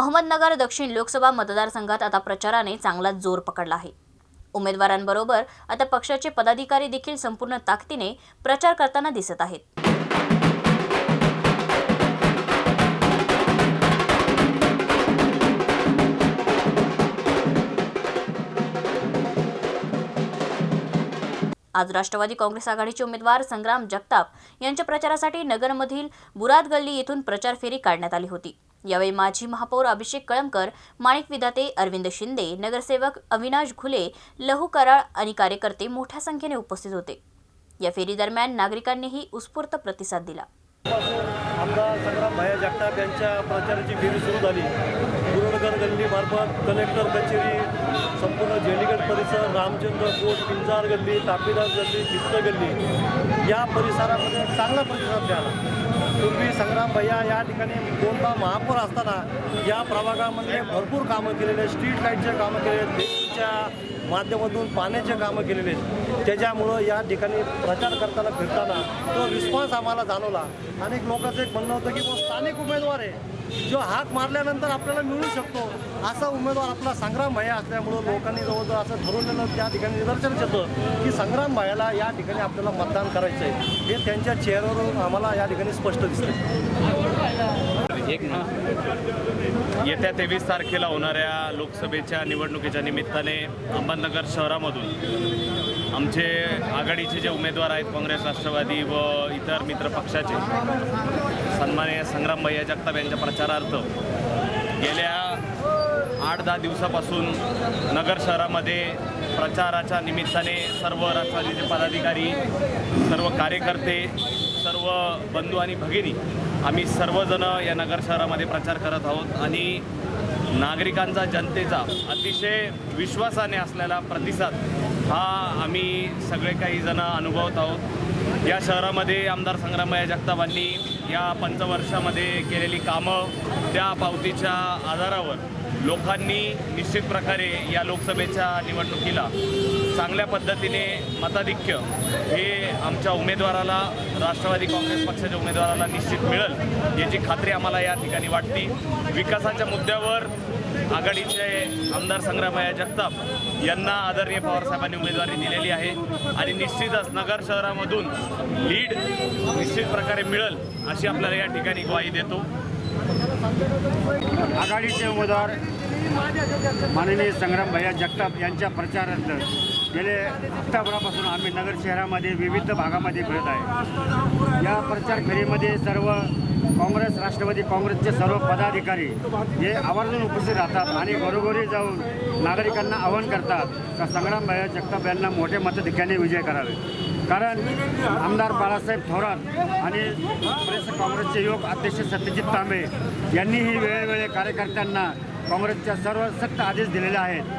अहमदनगर दक्षिण लोकसभा मतदारसंघात आता प्रचाराने चांगला जोर पकडला आहे. उमेदवारांबरोबर आता पक्षाचे पदाधिकारी देखील संपूर्ण ताकदीने प्रचार करताना दिसत आहेत. आज राष्ट्रवादी काँग्रेस आघाडीचे उमेदवार संग्राम जगताप यांच्या प्रचारासाठी नगरमधील बुराद गल्ली येथून प्रचार फेरी काढण्यात आली होती. यावेळी माजी महापौर अभिषेक कळमकर माणिक विधाते अरविंद शिंदे नगरसेवक अविनाश घुले लहू कराळ आणि कार्यकर्ते मोठ्या संख्येने उपस्थित होते. या फेरीदरम्यान नागरिकांनीही उत्स्फूर्त प्रतिसाद दिला. आमदार संग्राम भाया जगताप यांच्या प्रचाराची फेरी सुरू झाली. गुरुनगर गल्लीमार्फत कलेक्टर कचेरी संपूर्ण जेलीगड परिसर रामचंद्र कोट पिंजार गल्ली तापीदास गल्ली किस्त गल्ली या परिसरामध्ये चांगला प्रतिसाद मिळाला. पूर्वी संग्राम भैया या ठिकाणी दोनदा महापौर असताना या प्रभागामध्ये भरपूर कामं केलेले आहेत. स्ट्रीट लाईटचे कामं केले आहेत. माध्यमातून पाण्याचे कामं केलेले आहेत. त्याच्यामुळं या ठिकाणी प्रचार करताना फिरताना तो रिस्पॉन्स आम्हाला जाणवला. अनेक लोकांचं एक म्हणणं होतं की तो स्थानिक उमेदवार आहे. जो हाक मारल्यानंतर आपल्याला मिळू शकतो. असा उमेदवार आपला संग्राम भाया असल्यामुळं लोकांनी जवळजवळ असं ठरवलेलं त्या ठिकाणी निदर्शन येतं की संग्राम भायाला या ठिकाणी आपल्याला मतदान करायचं आहे हे त्यांच्या चेहऱ्यावरून आम्हाला या ठिकाणी स्पष्ट दिसते एक येत्या तेवीस तारखेला होणाऱ्या लोकसभेच्या निवडणुकीच्या निमित्ताने अहमदनगर शहरामधून आमचे आघाडीचे जे उमेदवार आहेत काँग्रेस राष्ट्रवादी व इतर मित्र पक्षाचे सन्मान्य संग्राम भैया जगताप यांच्या प्रचारार्थ गेल्या आठ दहा दिवसापासून नगर शहरामध्ये प्रचाराच्या निमित्ताने सर्व राष्ट्रवादीचे पदाधिकारी सर्व कार्यकर्ते सर्व बंधू आणि भगिनी आम्ही सर्वजण या नगर शहरामध्ये प्रचार करत आहोत आणि नागरिकांचा जनतेचा अतिशय विश्वासाने असलेला प्रतिसाद हा आम्ही सगळे काही जण अनुभवत आहोत. या शहरामध्ये आमदार संग्रामभाई जगतापांनी या पंचवर्षामध्ये केलेली कामं त्या पावतीच्या आधारावर लोकांनी निश्चित प्रकारे या लोकसभेच्या निवडणुकीला चांगल्या पद्धतीने मताधिक्य हे आमच्या उमेदवाराला राष्ट्रवादी काँग्रेस पक्षाच्या उमेदवाराला निश्चित मिळेल याची खात्री आम्हाला या ठिकाणी वाटते. विकासाच्या मुद्द्यावर आघाडीचे आमदार संग्रामया जगताप यांना आदरणीय पवारसाहेबांनी उमेदवारी दिलेली आहे. आणि निश्चितच नगर शहरामधून लीड निश्चित प्रकारे मिळेल अशी आपल्याला या ठिकाणी ग्वाही देतो. आघाडीचे उमेदवार माननीय संग्राम भैया जगताप यांच्या प्रचारार्थ गेले हप्ताभरापासून आम्ही नगर शहरामध्ये विविध भागामध्ये फिरत आहे. या प्रचार फेरीमध्ये सर्व काँग्रेस राष्ट्रवादी काँग्रेसचे सर्व पदाधिकारी हे आवर्जून उपस्थित राहतात आणि घरोघरी जाऊन नागरिकांना आवाहन करतात का संग्राम भैया जगताप यांना मोठ्या मतधिक्याने विजय करावे. कारण आमदार बाळासाहेब थोरात आणि प्रदेश काँग्रेसचे युवक अध्यक्ष सत्यजित तांबे यांनीही वेळोवेळी कार्यकर्त्यांना काँग्रेसच्या सर्व सक्त आदेश दिलेले आहेत.